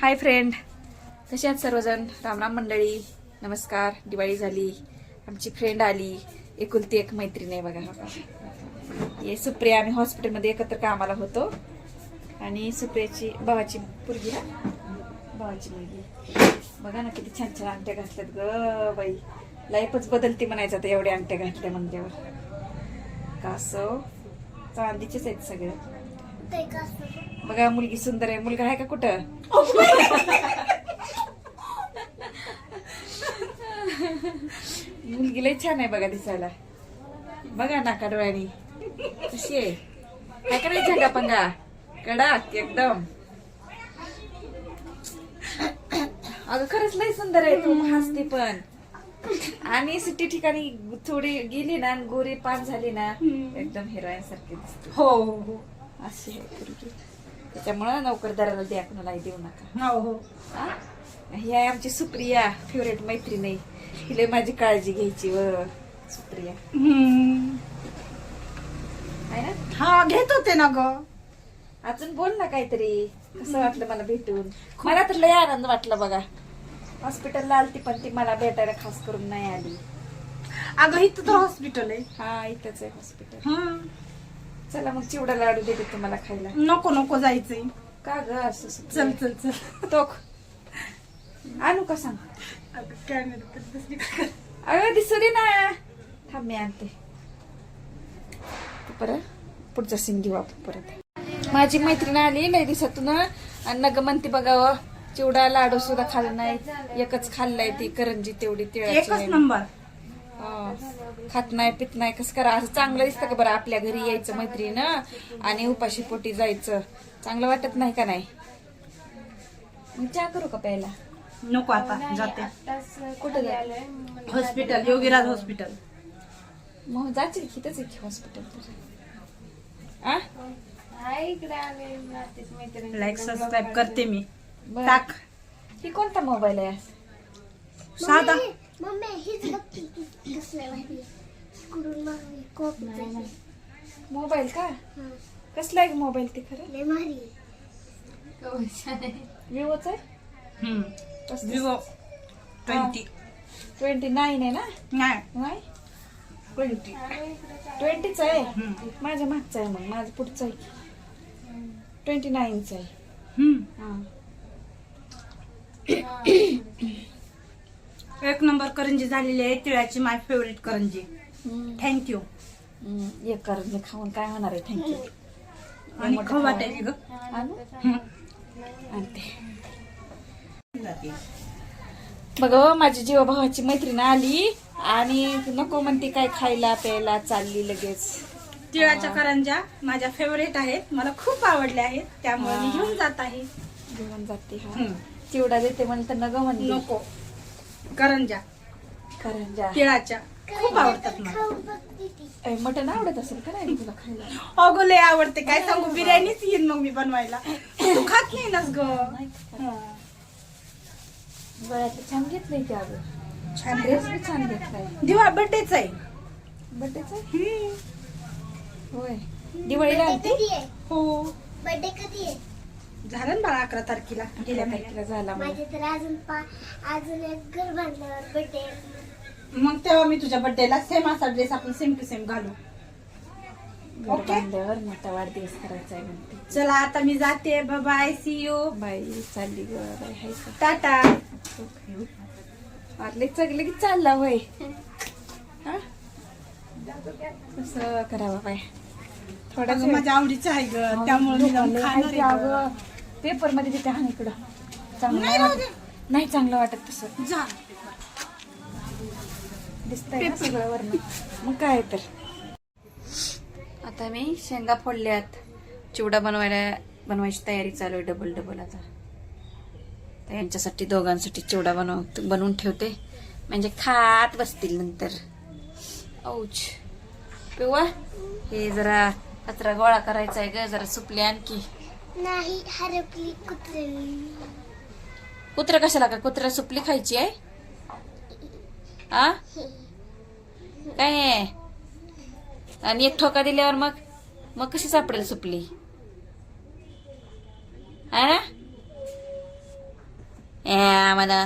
Hi friend. कसे आहेत सर्वजण? रामराम मंडळी. नमस्कार. दिवाळी झाली. आमची फ्रेंड आली. एकुलती एक मैत्रीण आहे बघा. हे ये सुप्रिया आम्ही हॉस्पिटलमध्ये एकत्र कामाला होतो. आणि सुप्रियाची भावाची पुरगी भावाची मुलगी. बघा ना किती छान छान अंगठ्या घातल्यात ग बाई. लाईफच बदलती म्हणायचं आता एवढ्या अंगठ्या घातल्या म्हणल्यावर. कासव चांदीचेच आहेत सगळे. बघा मुलगी सुंदर आहे. मुलगा आहे का कुठं? मुलगी लय छान आहे बघा दिसायला. बघा नाका डोळ्यानी कशी आहे? काय करायचं झंगा पंगा कडक एकदम. अगं खरंच लय सुंदर आहे तू हसते पण. आणि सिटी ठिकाणी थोडी गेली ना आणि गोरी पान झाली ना एकदम हिरोईन सारखी दिसते. हो हो हो. अशी आहे. त्याच्यामुळं नोकरदाराला द्या कुणालाही देऊ नका. हो हो. हा? ही आहे आमची सुप्रिया फेवरेट मैत्रीण. आहे हिला माझी काळजी घ्यायची व सुप्रिया. हम्म. आहे ना? हा घेत होते ना ग. अजून बोल ना काहीतरी. कसं वाटलं मला भेटून? मला तर लय आनंद वाटला बघा. हॉस्पिटलला आलती पण ती मला भेटायला खास करून नाही आली. अगं इथं तर हॉस्पिटल आहे. हा इथंच आहे हॉस्पिटल. चला मग चिवडा लाडू देते तुम्हाला खायला. नको नको जायचंय. का ग असं चल? चल चल. टोक. आणू का सांग? अगं कॅमेरा तर दिसली का? अगं दिसू दे ना. थांब मी आणते. ते परत पुढचा सीन घेऊ आपण परत. माझी मैत्रीण आली लय दिवसातून. आणि नग म्हणते बघावं चिवडा लाडू सुद्धा खाल्ला नाही. एकच खाल्लाय ती करंजी तेवढी तिळाची. एकच नाही. नंबर. खात नाही पित नाही कसं करा? असं चांगलं दिसतं का बरं आपल्या घरी यायचं मैत्रीण आणि उपाशी पोटी जायचं. चांगलं वाटत नाही का नाही? मग चहा करू का प्यायला? नको आता जाते. कुठं जायला हॉस्पिटल योगीराज हॉस्पिटल. मग जायचं तिथंच आहे हॉस्पिटल तर. आ? लाईक सबस्क्राईब करते मी. बरं. टाक. ही कोणता मोबाईल आहे साधा. मम्मी हीच बघ की कसलं भारी कुठून मागणी कॉपी मोबाईल का? कसला आहे मोबाईल ते खरं? लय भारी. विवोच आहे विवो ट्वेंटी ट्वेंटी नाईन आहे ना? नाही. नाही? ट्वेंटी ट्वेंटीच आहे? हम्म. माझ्या मागचं आहे मग माझं पुढचं आहे. ट्वेंटी नाईनच आहे. हम्म. हा. एक नंबर करंजी झालेली आहे तिळाची माय फेवरेट करंजी. थँक्यू. एक करून खाऊन काय होणार आहे? थँक्यू आणि खाऊ. वाटायची ग. बघ हो, माझी जीवा भावाची मैत्रीण आली आणि नको म्हणते काय खायला प्यायला चालली लगेच. तिळाच्या करंजा माझ्या फेवरेट आहेत मला खूप आवडल्या आहेत त्यामुळे मी. घेऊन जात आहे. घेऊन जाते हा. चिवडा देते म्हणलं तर नग म्हणली. नको. करंजा. करंजा. तिळाच्या. खूप आवडतात मला. ए, मटण आवडत असेल का नाही तुला खायला? अगो लय आवडते. काय सांगू बिर्याणीच येईन मग मी बनवायला. तू खात नाही नास ग? हा. गळ्यातलं छान घेतलंय ते अगं. छान ड्रेस बी छान घेतलाय. दिवा बड्डेच आहे. बड्डेच हम्म. होय. दिवाळीला आलती हो. बर्थडे कधी आहे? झालं ना बाळा अकरा तारखेला? गेल्या तारखेला झाला मला माझे तर अजून पा अजून एक घर बांधल्यावर बर्थडे मग तेव्हा मी तुझ्या बर्थडेला सेम असा ड्रेस आपण सेम टू सेम घालू. घर ओके. बांधल्यावर मोठा वाढदिवस करायचा आहे म्हणते. चला आता मी जाते. बाय सी यू बाई चालली ग बाई हाय का? टाटा. अरे चगले की चालला होय हा? कसं करावं बाय थोडा माझ्या आवडीचं आहे ग त्यामुळे मी जाऊन खाणार आहे ग. पेपरमध्ये तिथे हा इकडं. चांगलं नाही नाही राहू वाटत. नाही चांगलं वाटत तसं. जा. दिसतंय ना सगळं वरण मग काय तर. आता मी शेंगा फोडल्यात. चिवडा बनवायला बनवायची तयारी चालू आहे डबल डबल आता. तर यांच्यासाठी दोघांसाठी चिवडा बनव बनवून ठेवते. म्हणजे खात बसतील नंतर. औच. पिवा हे जरा कचरा गोळा करायचा आहे ग जरा सुपले आणखी. नाही हरपली कुत्रे कुत्र कशाला का? कुत्रा सुपली खायची आहे? आ? काय आहे? आणि एक ठोका दिल्यावर मग? मग कशी सापडेल सुपली? हा? ना म्हणा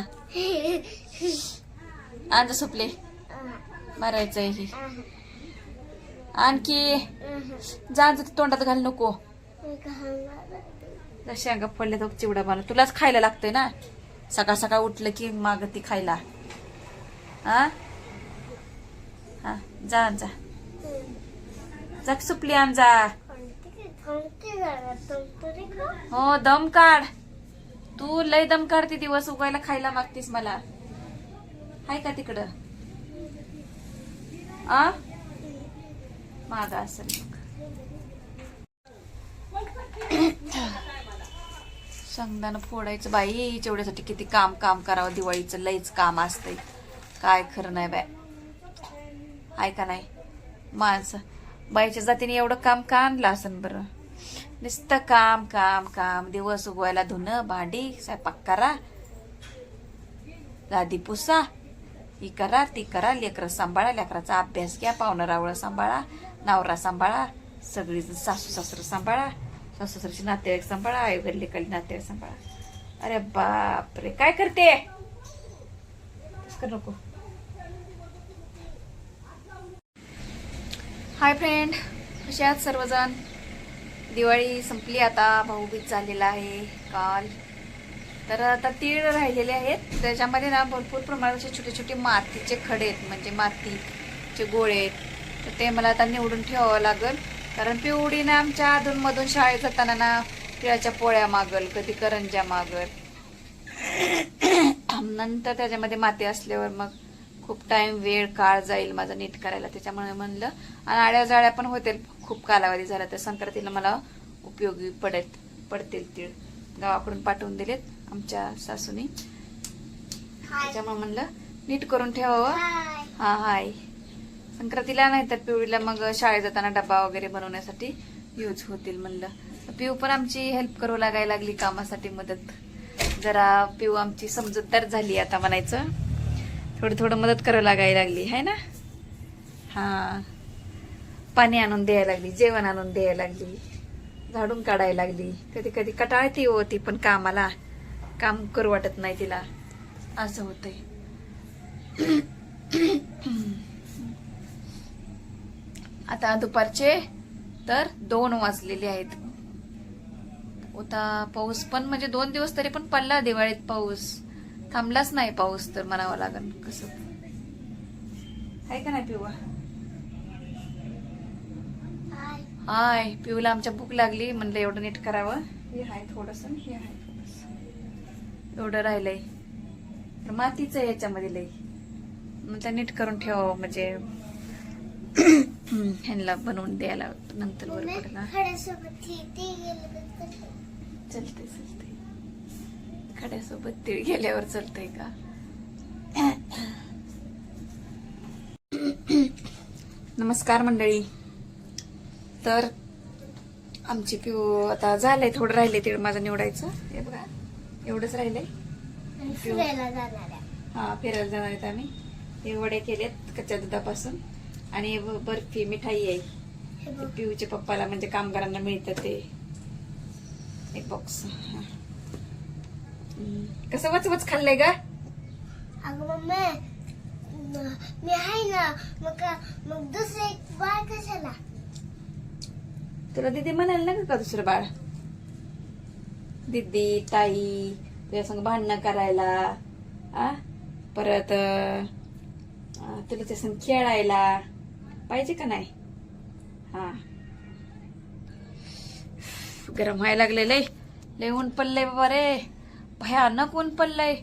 आणजा सुपले. मारायचंय ही. आणखी. जा तोंडात घाल नको. जशी अंगा पडले तर चिवडा बनव तुलाच खायला लागतंय ना? सकाळ सकाळ उठलं की माग ती खायला. हा हा जा जा जा सुपली आण जा हो दम काढ. तू लय दम काढते दिवस उगायला खायला मागतीस मला. हाय का तिकडं? आ? मागा असेल शेंगदाणं फोडायचं बाई जेवढ्यासाठी किती काम काम करावं दिवाळीचं लईच काम असतंय. काय खरं नाही बाय ऐका का नाही. माणसं बाईच्या जातीने एवढं काम का आणलं असन बरं? नुसतं काम काम काम दिवस उगवायला धुणं भांडी स्वयंपाक करा. गादी पुसा. ही करा ती करा लेकरं सांभाळा लेकराचा अभ्यास घ्या पाहुणं रावळं सांभाळा नवरा सांभाळा सगळी सासू सासरं सांभाळा. सासू नातेवाईक सांभाळा आई घरले नातेवाईक सांभाळा. अरे बापरे काय करते? नको. हाय फ्रेंड कसे आहात सर्वजण? दिवाळी संपली आता भाऊबीज झालेला आहे काल. तर आता तीळ राहिलेले आहेत. त्याच्यामध्ये ना भरपूर प्रमाणात असे छोटे छोटे मातीचे खडे आहेत. म्हणजे मातीचे गोळे आहेत. तर ते मला आता निवडून ठेवावं लागेल. कारण पिवडी ना आमच्या अधूनमधून शाळेत जाताना ना तिळाच्या पोळ्या मागल कधी करंज्या मागल. नंतर त्याच्यामध्ये माती असल्यावर मग खूप टाइम वेळ काळ जाईल माझा नीट करायला. त्याच्यामुळे म्हणलं आणि आळ्या जाळ्या पण होतील. खूप कालावधी झाला तर संक्रांतीला मला उपयोगी पडत पडतील तीळ. गावाकडून पाठवून दिलेत आमच्या सासूनी. त्याच्यामुळे म्हणलं नीट करून ठेवावं. हा हाय संक्रांतीला नाहीतर पिवळीला मग शाळेत जाताना डबा वगैरे बनवण्यासाठी यूज होतील म्हणलं. पिऊ पण आमची हेल्प करू लागायला लागली कामासाठी मदत. जरा पिऊ आमची समजूतदार झाली आता म्हणायचं. थोडं थोडं मदत करावं लागायला लागली है ना? हा. पाणी आणून द्यायला लागली जेवण आणून द्यायला लागली. झाडून काढायला लागली. कधी कधी कटाळती होती पण कामाला काम करू वाटत नाही तिला. असं होतंय. आता दुपारचे तर दोन वाजलेले आहेत. होता पाऊस पण म्हणजे दोन दिवस तरी पण पडला दिवाळीत पाऊस. थांबलाच नाही पाऊस तर म्हणावं लागन कसं. आहे का नाही पिवा हाय. पिऊला आमच्या भूक लागली म्हणलं एवढं नीट करावं. हे आहे थोडस हे आहे थोडस. एवढं राहिलंय. तर मातीचं याच्यामध्ये लई. मग नीट करून ठेवावं म्हणजे ह्यांना बनवून द्यायला नंतर बरं पडेल ना चलते चलते खड्यासोबत तीळ गेल्यावर चलतंय का? नमस्कार मंडळी. तर आमची पिऊ आता झालंय थोडं राहिले तीळ माझं निवडायचं. हे बघा एवढंच राहिलंय. हा फिरायला जाणार आहेत आम्ही. हे वडे केलेत कच्च्या दुधापासून. आणि बर्फी मिठाई आहे. पिऊच्या पप्पाला म्हणजे कामगारांना मिळतं ते. एक बॉक्स कसं वच वच खाल्लंय अगं मम्मी मी आहे ना मग मग दुसरं एक बाळ कशाला? तुला दीदी म्हणाल ना का दुसरं बाळ? दीदी ताई तुझ्या संग भांडणं करायला आ? परत तुला तुझ्या संग खेळायला. पाहिजे का नाही? हा. गरम व्हायला लागले लय. लय ऊन पडलंय बाबा रे. भयानक ऊन पडलंय.